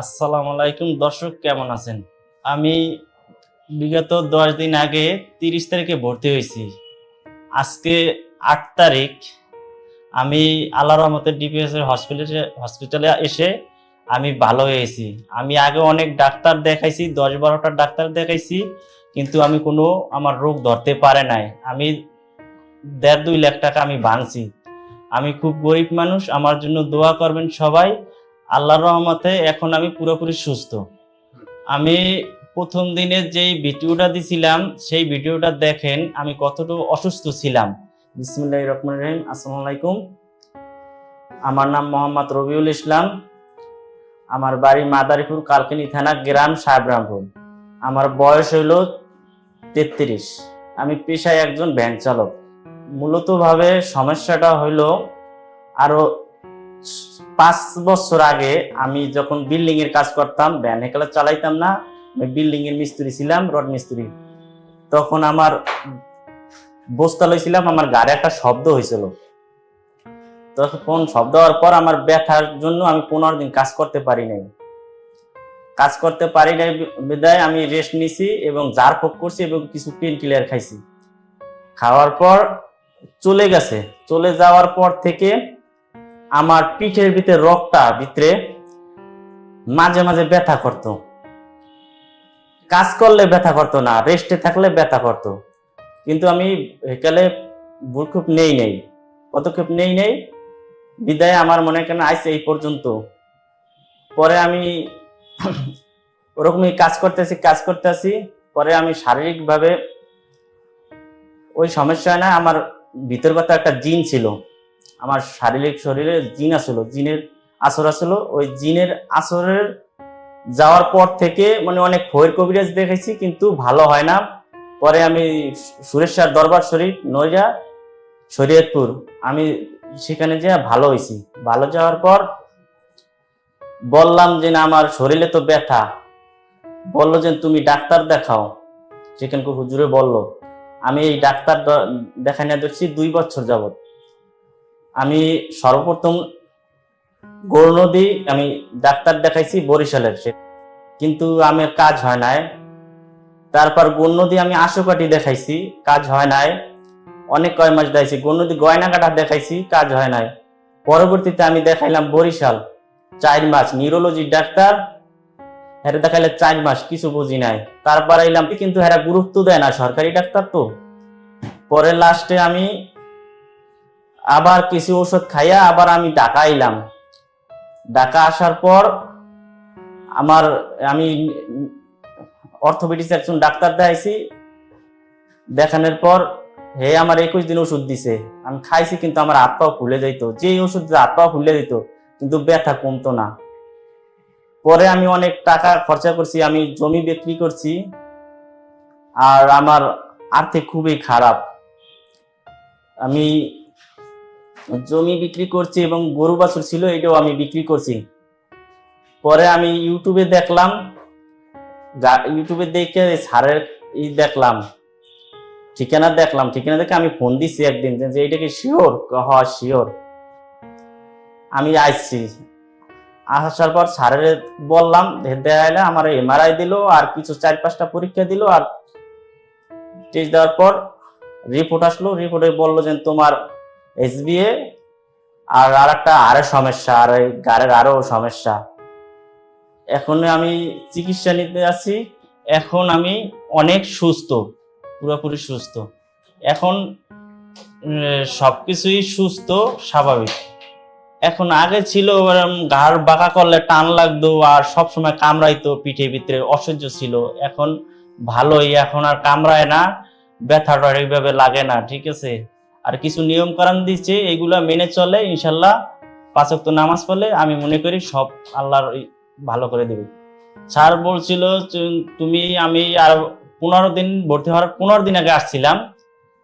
আসসালামু আলাইকুম। দর্শক, কেমন আছেন? আমি বিগত দশ দিন আগে তিরিশ তারিখে ভর্তি হয়েছি। আজকে আট তারিখ। আমি আল্লাহ রহমতের ডিপিএস এর হসপিটালে হসপিটালে এসে আমি ভালো হয়েছি। আমি আগে অনেক ডাক্তার দেখাইছি, দশ বারোটা ডাক্তার দেখাইছি, কিন্তু আমি কোনো আমার রোগ ধরতে পারে নাই। আমি দেড় দুই লাখ টাকা আমি ভাঙছি। আমি খুব গরিব মানুষ, আমার জন্য দোয়া করবেন সবাই। আল্লাহর রহমতে এখন আমি পুরোপুরি সুস্থ। আমি প্রথম দিনে যেই ভিডিওটা দিছিলাম সেই ভিডিওটা দেখেন আমি কতটুকু অসুস্থ ছিলাম। বিসমুল্লাহ রহমান রহিম আসসালামু আলাইকুম। আমার নাম মোহাম্মদ রবিউল ইসলাম। আমার বাড়ি মাদারীপুর কালকিনি থানা গ্রাম সাহেবরামপুর। আমার বয়স হইল তেত্রিশ। আমি পেশায় একজন ভ্যান চালক। মূলতভাবে সমস্যাটা হইল আরও পাঁচ বছর আগে আমি যখন বিল্ডিং এর কাজ করতাম ভ্যান হেকলা চালাইতাম না, আমি বিল্ডিং এর মিস্ত্রি ছিলাম রড মিস্ত্রি। তখন আমার বস্তা লইছিলাম, আমার গাড়ি একটা শব্দ হয়েছিল তখন শব্দ হওয়ার পর আমার ব্যথার জন্য আমি পনেরো দিন কাজ করতে পারি নাই। কাজ করতে পারি নাই বিদায়, আমি রেস্ট নিছি এবং জার ফোক করছি এবং কিছু পেন কিলার খাইছি। খাওয়ার পর চলে গেছে। চলে যাওয়ার পর থেকে আমার পিঠের ভিতরে রক্তটা ভিতরে মাঝে মাঝে ব্যথা করতো। কাজ করলে ব্যথা করতো না রেস্টে থাকলে ব্যথা করতো। কিন্তু আমি হেকালে ভূক্ষেপ নেই নেই, পদক্ষেপ নেই নেই, বিদায় আমার মনে কেন আইসে এই পর্যন্ত। পরে আমি ওরকমই কাজ করতেছি কাজ করতেছি পরে আমি শারীরিকভাবে ওই সমস্যা না, আমার ভিতরগত একটা জিন ছিল। আমার শারীরিক শরীরে জিন আসলো, জিনের আসর আসলো। ওই জিনের আসরের যাওয়ার পর থেকে মানে অনেক ফয়ের কবিরাজ দেখেছি, কিন্তু ভালো হয় না। পরে আমি সুরেশ্বর দরবার শরীফ নইরা শরীয়তপুর। আমি সেখানে যে ভালো হয়েছি। ভালো যাওয়ার পর বললাম যে, না, আমার শরীরে তো ব্যথা। বলল যে, তুমি ডাক্তার দেখাও। সেখানকার হুজুরে বলল, আমি এই ডাক্তার দ- দেখাই না দেখছি দুই বছর যাবত আমি সর্বপ্রথম গৌর নদী আমি ডাক্তার দেখাইছি বরিশালের সে কিন্তু আমার কাজ হয় নাই। তারপর গৌর নদী আমি আশুকাটি দেখাইছি, কাজ হয় নাই। অনেক কয় মাস দেখাইছি, গৌর নদী গয়নাকাটা দেখাইছি, কাজ হয় নাই। পরবর্তীতে আমি দেখাইলাম বরিশাল, চার মাস নিউরোলজির ডাক্তার। হ্যাঁ দেখাইলে চার মাস, কিছু বুঝি নাই। তারপর এলাম কিন্তু হ্যাঁ গুরুত্ব দেয় না, সরকারি ডাক্তার তো। পরে লাস্টে আমি আবার কিছু ওষুধ খাইয়া আবার আমি ঢাকা এলাম ঢাকা আসার পর আমার, আমি অর্থোপেডিক্স একজন ডাক্তার দেখাইছি। দেখানোর পর হে আমার একুশ দিন ওষুধ দিছে। আমি খাইছি কিন্তু আমার হাত পাও ফুলে যেত যে ওষুধ হাত পাও ফুলে যেত কিন্তু ব্যথা কমতো না। পরে আমি অনেক টাকা খরচা করছি, আমি জমি বিক্রি করছি। আর আমার আর্থিক খুবই খারাপ। আমি জমি বিক্রি করছি এবং গরু বাছুর ছিল, এটাও আমি বিক্রি করছি। পরে আমি ইউটিউবে দেখলাম ইউটিউবে দেখে সারের ই দেখলাম, ঠিকানা দেখলাম, ঠিকানা দেখে আমি ফোন দিছি একদিন যে- এটা কি শিওর হ শিওর আমি আসছি। আসার পর স্যারের বললাম দেখাইলে আমার এমআরআই দিল, আর কিছু চার পাঁচটা পরীক্ষা দিল, আর টেস্ট দেওয়ার পর রিপোর্ট আসলো রিপোর্টে বলল যে তোমার এসবিএ আর আর একটা আরও সমস্যা, আর এই গাড়ের আরও সমস্যা। এখন আমি চিকিৎসা নিতে আছি এখন আমি অনেক সুস্থ, পুরোপুরি সুস্থ। এখন সব কিছুই সুস্থ, স্বাভাবিক। এখন আগে ছিল ঘাড় বাঁকা করলে টান লাগতো আর সব সময় কামড়াইতো পিঠে ভিতরে অসহ্য ছিল। এখন ভালোই, এখন আর কামড়ায় না, ব্যথাটা এইভাবে লাগে না, ঠিক আছে? আর কিছু নিয়ম কারণ দিচ্ছে, এগুলা মেনে চলে, ইনশাল্লাহ পাঁচক তো নামাজ পড়লে আমি মনে করি সব আল্লাহর ভালো করে দেবে। স্যার বলছিল তুমি, আমি আর পনেরো দিন ভর্তি হওয়ার, পনেরো দিন আগে আসছিলাম।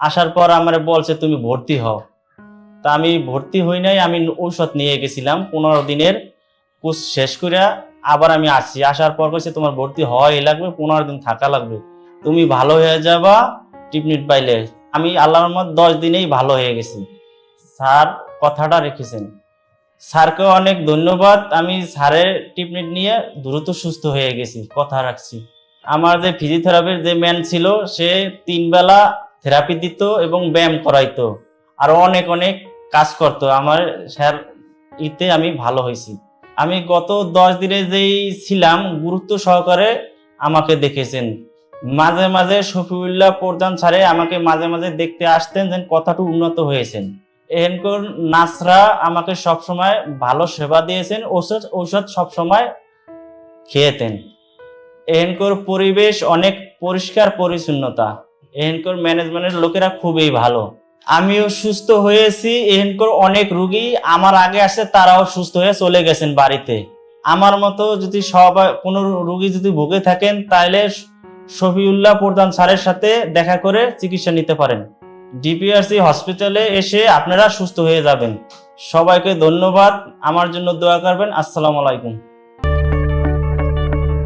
আসার পর আমার বলছে তুমি ভর্তি হও। তা আমি ভর্তি হই নাই, আমি ঔষধ নিয়ে গেছিলাম পনেরো দিনের। কোর্স শেষ করে আবার আমি আসছি। আসার পর কইছে তোমার ভর্তি হওয়াই লাগবে, পনেরো দিন থাকা লাগবে। তুমি ভালো হয়ে যাবা টিপনিট পাইলে আমি আল্লাহর মত দশ দিনেই ভালো হয়ে গেছি। স্যার কথাটা রেখেছেন। স্যারকে অনেক ধন্যবাদ। আমি স্যারের ট্রিটমেন্ট নিয়ে দ্রুত সুস্থ হয়ে গেছি, কথা রাখছি। আমার যে ফিজিওথেরাপির যে ম্যান ছিল, সে তিন বেলা থেরাপি দিত এবং ব্যায়াম করাইতো। আর অনেক অনেক কাজ করতো। আমার স্যার ইতে আমি ভালো হয়েছি। আমি গত দশ দিনে যেই ছিলাম, গুরুত্ব সহকারে আমাকে দেখেছেন। মাঝে মাঝে শফিউল্লাহ প্রধান স্যারে আমাকে মাঝে মাঝে দেখতে আসতেন যেন কথাটু উন্নত হয়েছেন। এনকর নাসরা আমাকে সবসময় ভালো সেবা দিয়েছেন, ঔষধ ঔষধ সবসময় খেয়েতেন। এনকর পরিবেশ অনেক পরিষ্কার পরিচ্ছন্নতা। এনকর ম্যানেজমেন্টের লোকেরা খুবই ভালো। আমিও সুস্থ হয়েছি এনকর অনেক রুগী আমার আগে আসে তারাও সুস্থ হয়ে চলে গেছেন বাড়িতে। আমার মতো যদি সবাই কোনো রুগী যদি ভুগে থাকেন তাহলে শফিউল্লাহ প্রধান স্যারের সাথে দেখা করে চিকিৎসা নিতে পারেন। ডিপিআরসি হসপিটালে এসে আপনারা সুস্থ হয়ে যাবেন। সবাইকে ধন্যবাদ। আমার জন্য দোয়া করবেন। আসসালামু আলাইকুম।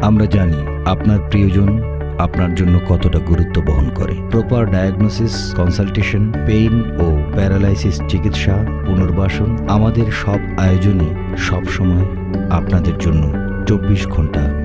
আমরা জানি আপনার প্রিয়জন আপনার জন্য কতটা গুরুত্ব বহন করে। প্রপার ডায়াগনোসিস কনসালটেশন পেইন ও প্যারালাইসিস চিকিৎসা, পুনর্বাসন আমাদের সব আয়োজনই সবসময় আপনাদের জন্য চব্বিশ ঘণ্টা